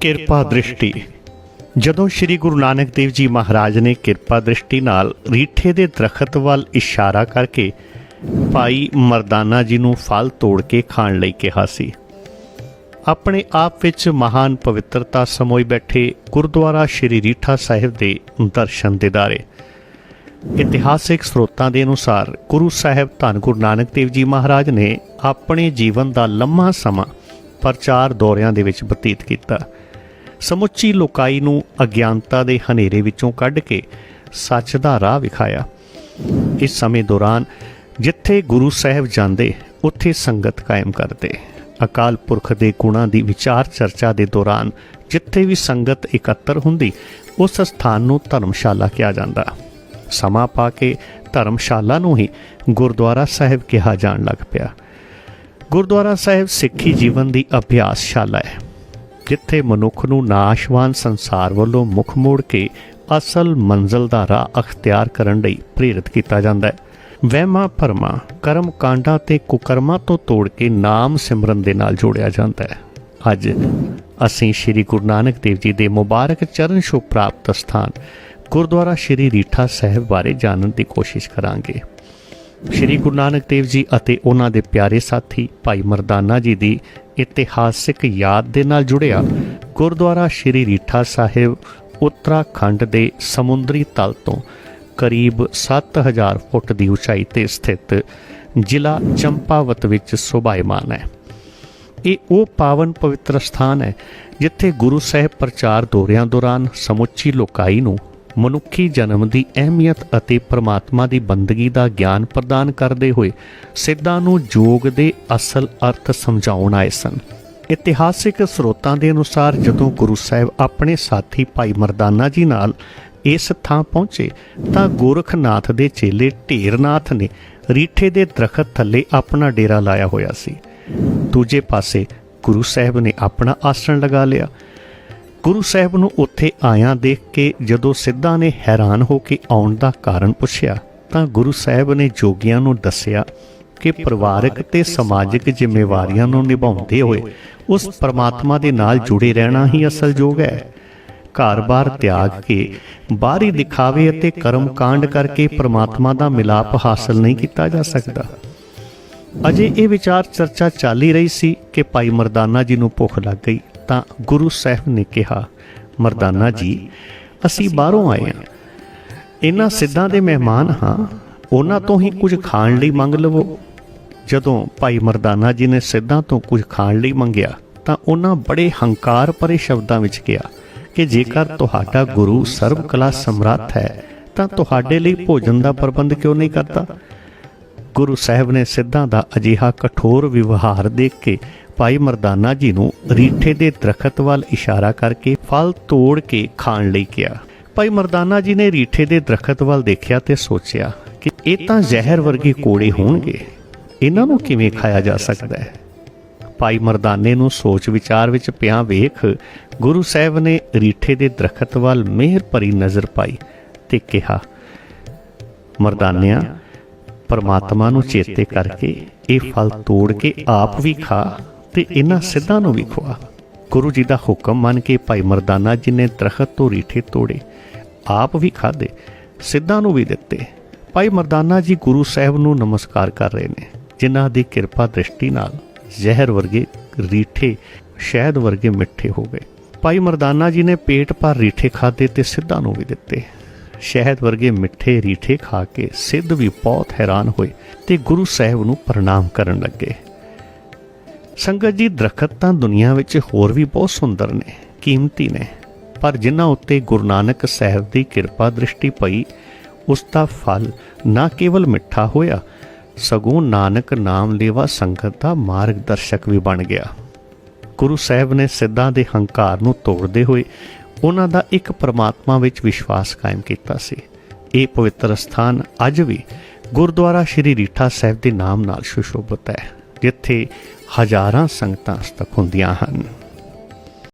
ਕਿਰਪਾ ਦ੍ਰਿਸ਼ਟੀ। ਜਦੋਂ ਸ੍ਰੀ ਗੁਰੂ ਨਾਨਕ ਦੇਵ ਜੀ ਮਹਾਰਾਜ ਨੇ ਕਿਰਪਾ ਦ੍ਰਿਸ਼ਟੀ ਨਾਲ ਰੀਠੇ ਦੇ ਦਰਖਤ ਵੱਲ ਇਸ਼ਾਰਾ ਕਰਕੇ ਭਾਈ ਮਰਦਾਨਾ ਜੀ ਨੂੰ ਫਲ ਤੋੜ ਕੇ ਖਾਣ ਲਈ ਕਿਹਾ ਸੀ। ਆਪਣੇ ਆਪ ਵਿੱਚ ਮਹਾਨ ਪਵਿੱਤਰਤਾ ਸਮੋਈ ਬੈਠੇ ਗੁਰਦੁਆਰਾ ਸ੍ਰੀ ਰੀਠਾ ਸਾਹਿਬ ਦੇ ਦਰਸ਼ਨ ਦਿਦਾਰੇ ਇਤਿਹਾਸਿਕ ਸਰੋਤਾਂ ਦੇ ਅਨੁਸਾਰ ਗੁਰੂ ਸਾਹਿਬ ਧੰਨ ਗੁਰੂ ਨਾਨਕ ਦੇਵ ਜੀ ਮਹਾਰਾਜ ਨੇ ਆਪਣੇ ਜੀਵਨ ਦਾ ਲੰਮਾ ਸਮਾਂ ਪ੍ਰਚਾਰ ਦੌਰਿਆਂ ਦੇ ਵਿੱਚ ਬਤੀਤ ਕੀਤਾ। ਸਮੁੱਚੀ ਲੋਕਾਈ ਨੂੰ ਅਗਿਆਨਤਾ ਦੇ ਹਨੇਰੇ ਵਿੱਚੋਂ ਕੱਢ ਕੇ ਸੱਚ ਦਾ ਰਾਹ ਵਿਖਾਇਆ। ਇਸ ਸਮੇਂ ਦੌਰਾਨ ਜਿੱਥੇ ਗੁਰੂ ਸਾਹਿਬ ਜਾਂਦੇ, ਉੱਥੇ ਸੰਗਤ ਕਾਇਮ ਕਰਦੇ। ਅਕਾਲ ਪੁਰਖ ਦੇ ਗੁਣਾਂ ਦੀ ਵਿਚਾਰ ਚਰਚਾ ਦੇ ਦੌਰਾਨ ਜਿੱਥੇ ਵੀ ਸੰਗਤ ਇਕੱਤਰ ਹੁੰਦੀ, ਉਸ ਸਥਾਨ ਨੂੰ ਧਰਮਸ਼ਾਲਾ ਕਿਹਾ ਜਾਂਦਾ। ਸਮਾਂ ਪਾ ਕੇ ਧਰਮਸ਼ਾਲਾ ਨੂੰ ਹੀ ਗੁਰਦੁਆਰਾ ਸਾਹਿਬ ਕਿਹਾ ਜਾਣ ਲੱਗ ਪਿਆ। ਗੁਰਦੁਆਰਾ ਸਾਹਿਬ ਸਿੱਖੀ ਜੀਵਨ ਦੀ ਅਭਿਆਸਸ਼ਾਲਾ ਹੈ। ਜਿੱਥੇ ਮਨੁੱਖ ਨੂੰ ਨਾਸ਼ਵਾਨ ਸੰਸਾਰ ਵੱਲੋਂ ਮੁਖ ਮੋੜ ਕੇ ਅਸਲ ਮੰਜ਼ਲ ਦਾ ਰਾਹ ਅਖਤਿਆਰ ਕਰਨ ਲਈ ਪ੍ਰੇਰਿਤ ਕੀਤਾ ਜਾਂਦਾ ਹੈ। ਵਹਿਮਾਂ ਭਰਮਾਂ ਕਰਮ ਕਾਂਡਾਂ ਤੇ ਕੁਕਰਮਾਂ ਤੋਂ ਤੋੜ ਕੇ ਨਾਮ ਸਿਮਰਨ ਦੇ ਨਾਲ ਜੋੜਿਆ ਜਾਂਦਾ ਹੈ। ਅੱਜ ਅਸੀਂ ਸ੍ਰੀ ਗੁਰੂ ਨਾਨਕ ਦੇਵ ਜੀ ਦੇ ਮੁਬਾਰਕ ਚਰਨ ਛੋਹ ਪ੍ਰਾਪਤ ਸਥਾਨ ਗੁਰਦੁਆਰਾ ਸ੍ਰੀ ਰੀਠਾ ਸਾਹਿਬ ਬਾਰੇ ਜਾਣਨ ਦੀ ਕੋਸ਼ਿਸ਼ ਕਰਾਂਗੇ। ਸ਼੍ਰੀ ਗੁਰੂ ਨਾਨਕ ਦੇਵ ਜੀ ਅਤੇ ਉਹਨਾਂ ਦੇ ਪਿਆਰੇ ਸਾਥੀ ਭਾਈ ਮਰਦਾਨਾ ਜੀ ਦੀ ਇਤਿਹਾਸਿਕ ਯਾਦ ਦੇ ਨਾਲ ਜੁੜਿਆ ਗੁਰਦੁਆਰਾ ਸ਼੍ਰੀ ਰੀਠਾ ਸਾਹਿਬ, ਉੱਤਰਾਖੰਡ ਦੇ ਸਮੁੰਦਰੀ ਤਲ ਤੋਂ ਕਰੀਬ 7000 ਫੁੱਟ ਦੀ ਉਚਾਈ ਤੇ ਸਥਿਤ ਜ਼ਿਲ੍ਹਾ ਚੰਪਾਵਤ ਵਿੱਚ ਸੁਭਾਇਮਾਨ ਹੈ। ਇਹ ਉਹ ਪਾਵਨ ਪਵਿੱਤਰ ਸਥਾਨ ਹੈ ਜਿੱਥੇ ਗੁਰੂ ਸਾਹਿਬ ਪ੍ਰਚਾਰ ਦੌਰਿਆਂ ਦੌਰਾਨ ਸਮੁੱਚੀ ਲੋਕਾਈ ਨੂੰ ਮਨੁੱਖੀ ਜਨਮ ਦੀ ਅਹਿਮੀਅਤ ਅਤੇ ਪ੍ਰਮਾਤਮਾ ਦੀ ਬੰਦਗੀ ਦਾ ਗਿਆਨ ਪ੍ਰਦਾਨ ਕਰਦੇ ਹੋਏ ਸਿੱਧਾਂ ਨੂੰ ਯੋਗ ਦੇ ਅਸਲ ਅਰਥ ਸਮਝਾਉਣ ਆਏ ਸਨ। ਇਤਿਹਾਸਿਕ ਸਰੋਤਾਂ ਦੇ ਅਨੁਸਾਰ ਜਦੋਂ ਗੁਰੂ ਸਾਹਿਬ ਆਪਣੇ ਸਾਥੀ ਭਾਈ ਮਰਦਾਨਾ ਜੀ ਨਾਲ ਇਸ ਥਾਂ ਪਹੁੰਚੇ ਤਾਂ ਗੋਰਖਨਾਥ ਦੇ ਚੇਲੇ ਢੇਰਨਾਥ ਨੇ ਰੀਠੇ ਦੇ ਦਰਖਤ ਥੱਲੇ ਆਪਣਾ ਡੇਰਾ ਲਾਇਆ ਹੋਇਆ ਸੀ। ਦੂਜੇ ਪਾਸੇ ਗੁਰੂ ਸਾਹਿਬ ਨੇ ਆਪਣਾ ਆਸਣ ਲਗਾ ਲਿਆ। ਗੁਰੂ ਸਾਹਿਬ ਨੂੰ ਉੱਥੇ ਆਇਆਂ ਦੇਖ ਕੇ ਜਦੋਂ ਸਿੱਧਾ ਨੇ ਹੈਰਾਨ ਹੋ ਕੇ ਆਉਣ ਦਾ ਕਾਰਨ ਪੁੱਛਿਆ ਤਾਂ ਗੁਰੂ ਸਾਹਿਬ ਨੇ ਜੋਗੀਆਂ ਨੂੰ ਦੱਸਿਆ ਕਿ ਪਰਿਵਾਰਕ ਤੇ ਸਮਾਜਿਕ ਜ਼ਿੰਮੇਵਾਰੀਆਂ ਨੂੰ ਨਿਭਾਉਂਦੇ ਹੋਏ ਉਸ ਪਰਮਾਤਮਾ ਦੇ ਨਾਲ ਜੁੜੇ ਰਹਿਣਾ ਹੀ ਅਸਲ ਯੋਗ ਹੈ। ਘਰ-ਬਾਰ ਤਿਆਗ ਕੇ ਬਾਹਰੀ ਦਿਖਾਵੇ ਅਤੇ ਕਰਮ ਕਾਂਡ ਕਰਕੇ ਪਰਮਾਤਮਾ ਦਾ ਮਿਲਾਪ ਹਾਸਲ ਨਹੀਂ ਕੀਤਾ ਜਾ ਸਕਦਾ। ਅਜੇ ਇਹ ਵਿਚਾਰ ਚਰਚਾ ਚੱਲ ਹੀ ਰਹੀ ਸੀ ਕਿ ਭਾਈ ਮਰਦਾਨਾ ਜੀ ਨੂੰ ਭੁੱਖ ਲੱਗ ਗਈ। ਤਾਂ ਗੁਰੂ ਸਾਹਿਬ ਨੇ ਕਿਹਾ, ਮਰਦਾਨਾ ਜੀ, ਅਸੀਂ ਬਾਹਰੋਂ ਆਏ ਹਾਂ। ਇਹਨਾਂ ਸਿੱਧਾਂ ਦੇ ਮਹਿਮਾਨ ਹਾਂ, ਉਹਨਾਂ ਤੋਂ ਹੀ ਕੁਝ ਖਾਣ ਲਈ ਮੰਗ ਲਵੋ। ਜਦੋਂ ਭਾਈ ਮਰਦਾਨਾ ਜੀ ਨੇ ਸਿੱਧਾਂ ਤੋਂ ਕੁਝ ਖਾਣ ਲਈ ਮੰਗਿਆ, ਤਾਂ ਉਹਨਾਂ ਬੜੇ ਹੰਕਾਰ ਭਰੇ ਸ਼ਬਦਾਂ ਵਿੱਚ ਕਿਹਾ ਕਿ ਜੇਕਰ ਤੁਹਾਡਾ ਗੁਰੂ ਸਰਬ ਕਲਾ ਸਮਰੱਥ ਹੈ, ਤਾਂ ਤੁਹਾਡੇ ਲਈ ਭੋਜਨ ਦਾ ਪ੍ਰਬੰਧ ਕਿਉਂ ਨਹੀਂ ਕਰਦਾ? ਗੁਰੂ ਸਾਹਿਬ ਨੇ ਸਿੱਧਾਂ ਦਾ ਅਜਿਹਾ ਕਠੋਰ ਵਿਵਹਾਰ ਦੇਖ ਕੇ ਭਾਈ ਮਰਦਾਨਾ ਜੀ ਨੂੰ ਰੀਠੇ ਦੇ ਦਰਖਤ ਵੱਲ ਇਸ਼ਾਰਾ ਕਰਕੇ ਫਲ ਤੋੜ ਕੇ ਖਾਣ ਲਈ ਕਿਹਾ। ਭਾਈ ਮਰਦਾਨਾ ਜੀ ਨੇ ਰੀਠੇ ਦੇ ਦਰਖਤ ਵੱਲ ਦੇਖਿਆ ਤੇ ਸੋਚਿਆ ਕਿ ਇਹ ਤਾਂ ਜ਼ਹਿਰ ਵਰਗੇ ਕੋੜੇ ਹੋਣਗੇ। ਇਹਨਾਂ ਨੂੰ ਕਿਵੇਂ ਖਾਇਆ ਜਾ ਸਕਦਾ ਹੈ? ਭਾਈ ਮਰਦਾਨੇ ਨੂੰ ਸੋਚ ਵਿਚਾਰ ਵਿੱਚ ਪਿਆ ਵੇਖ ਗੁਰੂ ਸਾਹਿਬ ਨੇ ਰੀਠੇ ਦੇ ਦਰਖਤ ਵੱਲ ਮਿਹਰ ਭਰੀ ਨਜ਼ਰ ਪਾਈ ਤੇ ਕਿਹਾ ਮਰਦਾਨਿਆਂ ਪਰਮਾਤਮਾ ਨੂੰ ਚੇਤੇ ਕਰਕੇ ਇਹ ਫਲ ਤੋੜ ਕੇ ਆਪ ਵੀ ਖਾ। ਤੇ ਇਹਨਾਂ ਸਿੱਧਾਂ ਨੂੰ ਵੀ ਖਵਾ ਗੁਰੂ ਜੀ ਦਾ ਹੁਕਮ ਮੰਨ ਕੇ ਭਾਈ ਮਰਦਾਨਾ ਜੀ ਨੇ ਦਰਖਤ ਤੋਂ ਰੀਠੇ ਤੋੜੇ। ਆਪ ਵੀ ਖਾਦੇ ਸਿੱਧਾਂ ਨੂੰ ਵੀ ਦਿੱਤੇ। ਭਾਈ ਮਰਦਾਨਾ ਜੀ ਗੁਰੂ ਸਾਹਿਬ ਨੂੰ ਨਮਸਕਾਰ ਕਰ ਰਹੇ ਨੇ, ਜਿਨ੍ਹਾਂ ਦੀ ਕਿਰਪਾ ਦ੍ਰਿਸ਼ਟੀ ਨਾਲ ਜ਼ਹਿਰ ਵਰਗੇ ਰੀਠੇ, ਸ਼ਹਿਦ ਵਰਗੇ ਮਿੱਠੇ ਹੋ ਗਏ। ਭਾਈ ਮਰਦਾਨਾ ਜੀ ਨੇ ਪੇਟ ਭਰ ਰੀਠੇ ਖਾਦੇ ਤੇ ਸਿੱਧਾਂ ਨੂੰ ਵੀ ਦਿੱਤੇ। ਸ਼ਹਿਦ ਵਰਗੇ ਮਿੱਠੇ ਰੀਠੇ ਖਾ ਕੇ ਸਿੱਧ ਵੀ ਬਹੁਤ ਹੈਰਾਨ ਹੋਏ ਤੇ ਗੁਰੂ ਸਾਹਿਬ ਨੂੰ ਪ੍ਰਣਾਮ ਕਰਨ ਲੱਗੇ। ਸੰਗਤ ਜੀ, ਦਰਖਤ ਤਾਂ ਦੁਨੀਆ ਵਿੱਚ ਹੋਰ ਵੀ ਬਹੁਤ ਸੁੰਦਰ ਨੇ, ਕੀਮਤੀ ਨੇ। ਪਰ ਜਿਨ੍ਹਾਂ ਉੱਤੇ ਗੁਰੂ ਨਾਨਕ ਸਾਹਿਬ ਦੀ ਕਿਰਪਾ ਦ੍ਰਿਸ਼ਟੀ ਪਈ, ਉਸ ਦਾ ਫਲ ਨਾ ਕੇਵਲ ਮਿੱਠਾ ਹੋਇਆ, ਸਗੋਂ ਨਾਨਕ ਨਾਮ ਲੇਵਾ ਸੰਗਤ ਦਾ ਮਾਰਗਦਰਸ਼ਕ ਵੀ ਬਣ ਗਿਆ। ਗੁਰੂ ਸਾਹਿਬ ਨੇ ਸਿੱਧਾਂ ਦੇ ਹੰਕਾਰ ਨੂੰ ਤੋੜਦੇ ਹੋਏ ਉਹਨਾਂ ਦਾ ਇੱਕ ਪਰਮਾਤਮਾ ਵਿੱਚ ਵਿਸ਼ਵਾਸ ਕਾਇਮ ਕੀਤਾ ਸੀ। ਇਹ ਪਵਿੱਤਰ ਸਥਾਨ ਅੱਜ ਵੀ ਗੁਰਦੁਆਰਾ ਸ਼੍ਰੀ ਰੀਠਾ ਸਾਹਿਬ ਦੇ ਨਾਮ ਨਾਲ ਸੁਸ਼ੋਭਿਤ ਹੈ। ਜਿੱਥੇ ਹਜ਼ਾਰਾਂ ਸੰਗਤਾਂ ਸਤਕ ਹੁੰਦੀਆਂ ਹਨ।